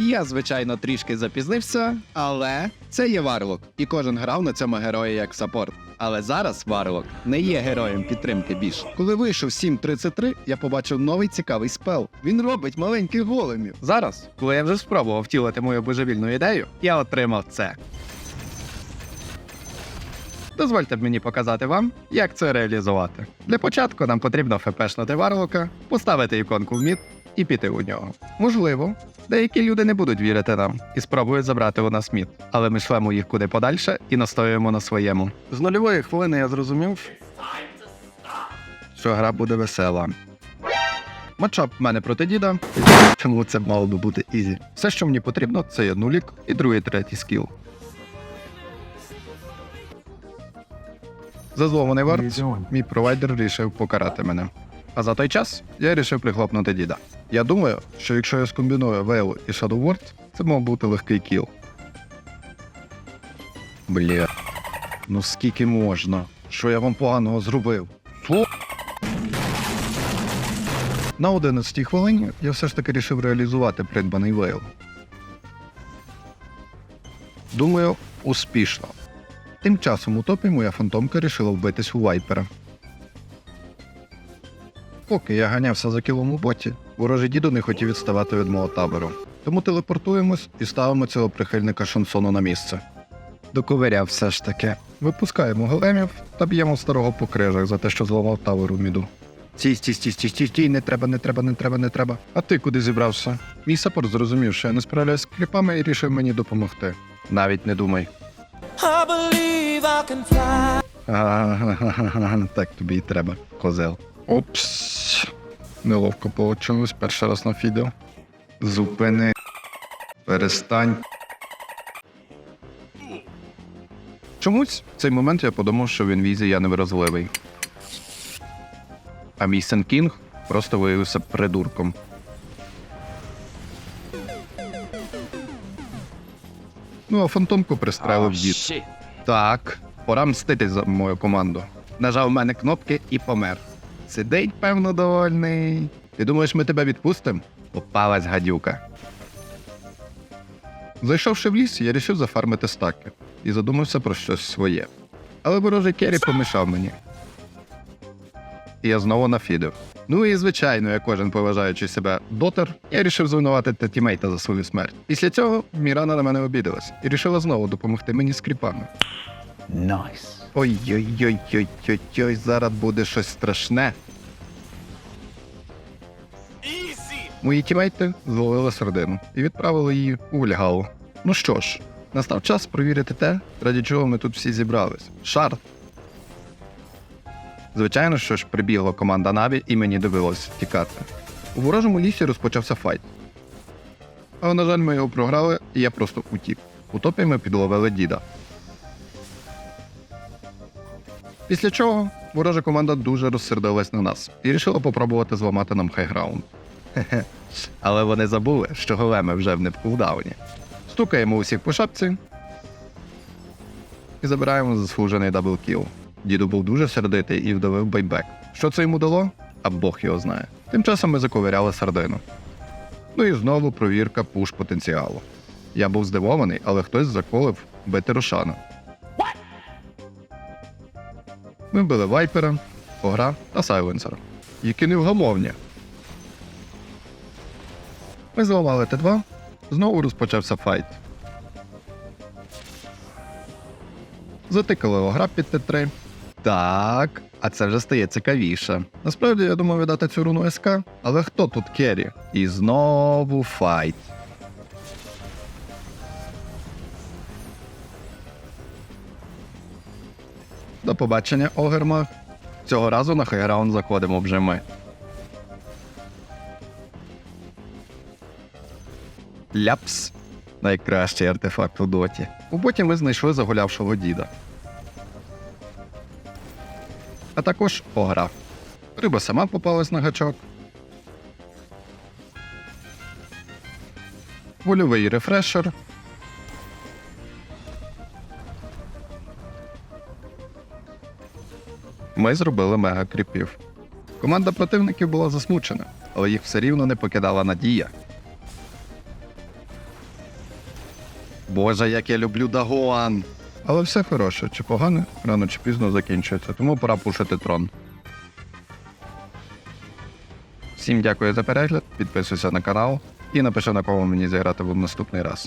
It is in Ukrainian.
Я, звичайно, трішки запізнився, але це є Варлок, і кожен грав на цьому герої як саппорт. Але зараз Варлок не є героєм підтримки більш. Коли вийшов 7.33, я побачив новий цікавий спел. Він робить маленьких големів. Зараз, коли я вже спробував втілити мою божевільну ідею, я отримав це. Дозвольте б мені показати вам, як це реалізувати. Для початку нам потрібно фпшнути варлока, поставити іконку в мід і піти у нього. Можливо, деякі люди не будуть вірити нам і спробують забрати у нас мід, але ми шлемо їх куди подальше і настоюємо на своєму. З нульової хвилини я зрозумів, що гра буде весела. Матчап в мене проти діда, тому це мало би бути ізі. Все, що мені потрібно, це є нулік і другий третій скіл. За Зазлований варт, мій провайдер вирішив покарати мене. А за той час я вирішив прихлопнути діда. Я думаю, що якщо я скомбіную Вейл і Shadow Ward, це мав бути легкий кіл. Бля. Ну скільки можна? Що я вам поганого зробив? Що? На 11 хвилині я все ж таки вирішив реалізувати придбаний вейл. Думаю, успішно. Тим часом у топі моя фантомка рішила вбитись у вайпера. Поки я ганявся за кілом у боті, ворожий дідо не хотів відставати від мого табору. Тому телепортуємось і ставимо цього прихильника шансону на місце. Доковиряв все ж таки. Випускаємо големів та б'ємо старого по крижах за те, що зламав табор у міду. Стій, стій, стій, стій, стій, стій, не треба, не треба, не треба, не треба. А ти куди зібрався? Мій саппорт зрозумів, що я не справляюсь з кліпами і рішив мені допомогти. Навіть не думай. I believe I can fly. Ага, Так тобі і треба, козел. Опс. Неловко получилось перший раз на відео. Зупини. Перестань. Чомусь в цей момент я подумав, що в інвізі я невразливий. А мій Сен Кінг просто виявився придурком. Ну, а фантомку пристрелив дід. Так, пора мстити за мою команду. Нажав у мене кнопки і помер. Сидить, певно, довольний. Ти думаєш, ми тебе відпустимо? Попалась гадюка. Зайшовши в ліс, я вирішив зафармити стаки і задумався про щось своє. Але ворожий Керрі помішав мені. І я знову нафідив. Ну і звичайно, як кожен поважаючи себе дотер, я вирішив звинуватити тімейта за свою смерть. Після цього Мірана на мене обідалась і вирішила знову допомогти мені з кріпами. Nice. Ой-ой-ой-ой-ой-ой, зараз буде щось страшне. Мої тімейти зловили середину і відправили її у Вільгалу. Ну що ж, настав час провірити те, раді чого ми тут всі зібрались. Шарт. Звичайно, що ж прибігла команда Наві і мені довелося тікати. У ворожому лісі розпочався файт. Але, на жаль, ми його програли, і я просто утік. У топі ми підловили діда. Після чого ворожа команда дуже розсердилась на нас і вирішила попробувати зламати нам хайграунд. Хе-хе. Але вони забули, що големи вже в непкулдауні. Стукаємо усіх по шапці і забираємо заслужений даблкіл. Діду був дуже сердитий і вдавив байбек. Що це йому дало? А Бог його знає. Тим часом ми заковиряли сардину. Ну і знову провірка пуш потенціалу. Я був здивований, але хтось заколив бити Рошана. Ми вбили вайпера, огра та сайленсера, які невгамовні. Ми зламали Т2, знову розпочався файт. Затикали огра під Т3. Так, а це вже стає цікавіше. Насправді я думав віддати цю руну СК, але хто тут Керрі? І знову файт. До побачення, Огермах. Цього разу на хайграунд заходимо вже ми. Ляпс. Найкращий артефакт у доті. У боті ми знайшли загулявшого діда. А також огра. Риба сама попалась на гачок. Вольовий рефрешер. Ми зробили мега кріпів. Команда противників була засмучена, але їх все рівно не покидала надія. Боже, як я люблю Дагуан. Але все хороше, чи погане, рано чи пізно закінчується, тому пора пушити трон. Всім дякую за перегляд, підписуйся на канал і напиши на кого мені зіграти в наступний раз.